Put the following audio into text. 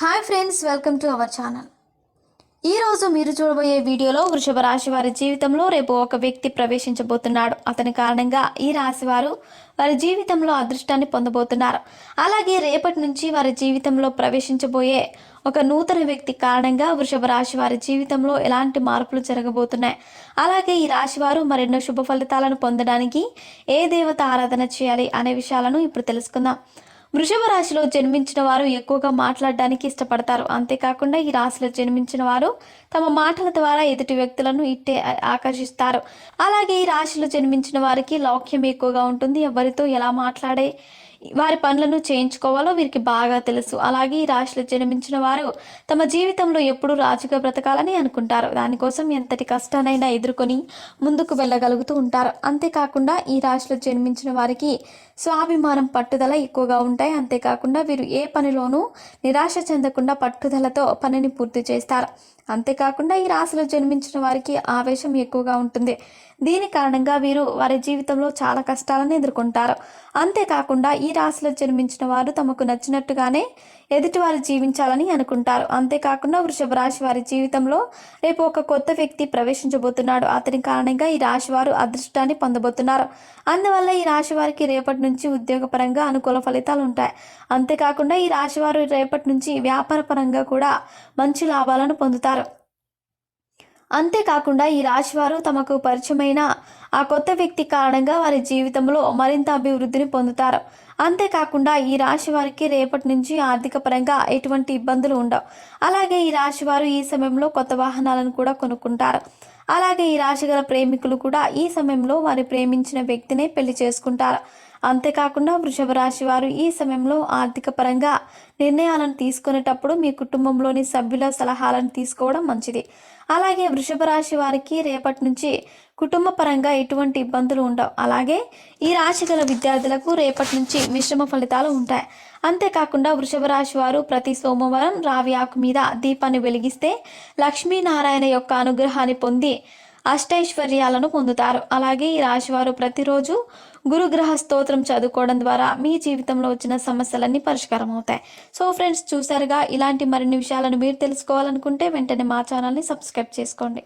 Hi friends welcome to our channel. ఈరోజు మీరు చూడబోయే వీడియోలో వృషభ రాశి వారి జీవితంలో రేపు ఒక వ్యక్తి ప్రవేశించబోతున్నాడు. అతని కారణంగా ఈ రాశి వారు వారి జీవితంలో అదృష్టాన్ని పొందబోతున్నారు. అలాగే రేపటి నుంచి వారి జీవితంలో ప్రవేశించబోయే ఒక నూతన వ్యక్తి కారణంగా వృషభ రాశి వారి జీవితంలో ఎలాంటి మార్పులు జరగబోతున్నాయి. అలాగే ఈ రాశి వారు మరెన్నో శుభ ఫలితాలను పొందడానికి ఏ దేవత ఆరాధన చేయాలి అనే విషయాలను ఇప్పుడు తెలుసుకుందాం. వృషభ రాశిలో జన్మించిన వారు ఎక్కువగా మాట్లాడడానికి ఇష్టపడతారు. అంతేకాకుండా ఈ రాశిలో జన్మించిన వారు తమ మాటల ద్వారా ఎదుటి వ్యక్తులను ఇట్టే ఆకర్షిస్తారు. అలాగే ఈ రాశిలో జన్మించిన వారికి లౌక్యం ఎక్కువగా ఉంటుంది. ఎవరితో ఎలా మాట్లాడే వారి పనులను చేయించుకోవాలో వీరికి బాగా తెలుసు. అలాగే ఈ రాశిలో జన్మించిన వారు తమ జీవితంలో ఎప్పుడూ రాజుగా బ్రతకాలని అనుకుంటారు. దానికోసం ఎంతటి కష్టానైనా ఎదుర్కొని ముందుకు వెళ్ళగలుగుతూ ఉంటారు. అంతేకాకుండా ఈ రాశిలో జన్మించిన వారికి స్వాభిమానం పట్టుదల ఎక్కువగా ఉంటాయి. అంతేకాకుండా వీరు ఏ పనిలోనూ నిరాశ చెందకుండా పట్టుదలతో పనిని పూర్తి చేస్తారు. అంతేకాకుండా ఈ రాశిలో జన్మించిన వారికి ఆవేశం ఎక్కువగా ఉంటుంది. దీని కారణంగా వీరు వారి జీవితంలో చాలా కష్టాలను ఎదుర్కొంటారు. అంతేకాకుండా ఈ ఈ రాశిలో జన్మించిన వారు తమకు నచ్చినట్టుగానే ఎదుటివారు జీవించాలని అనుకుంటారు. అంతేకాకుండా వృషభ రాశి వారి జీవితంలో రేపు ఒక కొత్త వ్యక్తి ప్రవేశించబోతున్నాడు. అతని కారణంగా ఈ రాశి వారు అదృష్టాన్ని పొందబోతున్నారు. అందువల్ల ఈ రాశి వారికి రేపటి నుంచి ఉద్యోగపరంగా అనుకూల ఫలితాలు ఉంటాయి. అంతేకాకుండా ఈ రాశి వారు రేపటి నుంచి వ్యాపారపరంగా కూడా మంచి లాభాలను పొందుతారు. అంతేకాకుండా ఈ రాశివారు తమకు పరిచయమైన ఆ కొత్త వ్యక్తి కారణంగా వారి జీవితంలో మరింత అభివృద్ధిని పొందుతారు. అంతేకాకుండా ఈ రాశి వారికి రేపటి నుంచి ఆర్థిక పరంగా ఎటువంటి ఇబ్బందులు ఉండవు. అలాగే ఈ రాశి వారు ఈ సమయంలో కొత్త వాహనాలను కూడా కొనుక్కుంటారు. అలాగే ఈ రాశి గల ప్రేమికులు కూడా ఈ సమయంలో వారి ప్రేమించిన వ్యక్తినే పెళ్ళి చేసుకుంటారు. అంతేకాకుండా వృషభ రాశి వారు ఈ సమయంలో ఆర్థిక పరంగా నిర్ణయాలను తీసుకునేటప్పుడు మీ కుటుంబంలోని సభ్యుల సలహాలను తీసుకోవడం మంచిది. అలాగే వృషభ రాశి వారికి రేపటి నుంచి కుటుంబ పరంగా ఎటువంటి ఇబ్బందులు ఉండవు. అలాగే ఈ రాశి గల విద్యార్థులకు రేపటి నుంచి మిశ్రమ ఫలితాలు ఉంటాయి. అంతేకాకుండా వృషభ రాశి వారు ప్రతి సోమవారం రావి ఆకు మీద దీపాన్ని వెలిగిస్తే లక్ష్మీనారాయణ యొక్క అనుగ్రహాన్ని పొంది అష్టైశ్వర్యాలను పొందుతారు. అలాగే ఈ రాశివారు ప్రతిరోజు గురుగ్రహ స్తోత్రం చదువుకోవడం ద్వారా మీ జీవితంలో వచ్చిన సమస్యలన్నీ పరిష్కారం అవుతాయి సో ఫ్రెండ్స్ చూసారుగా ఇలాంటి మరిన్ని విషయాలను మీరు తెలుసుకోవాలనుకుంటే వెంటనే మా ఛానల్ని సబ్స్క్రైబ్ చేసుకోండి.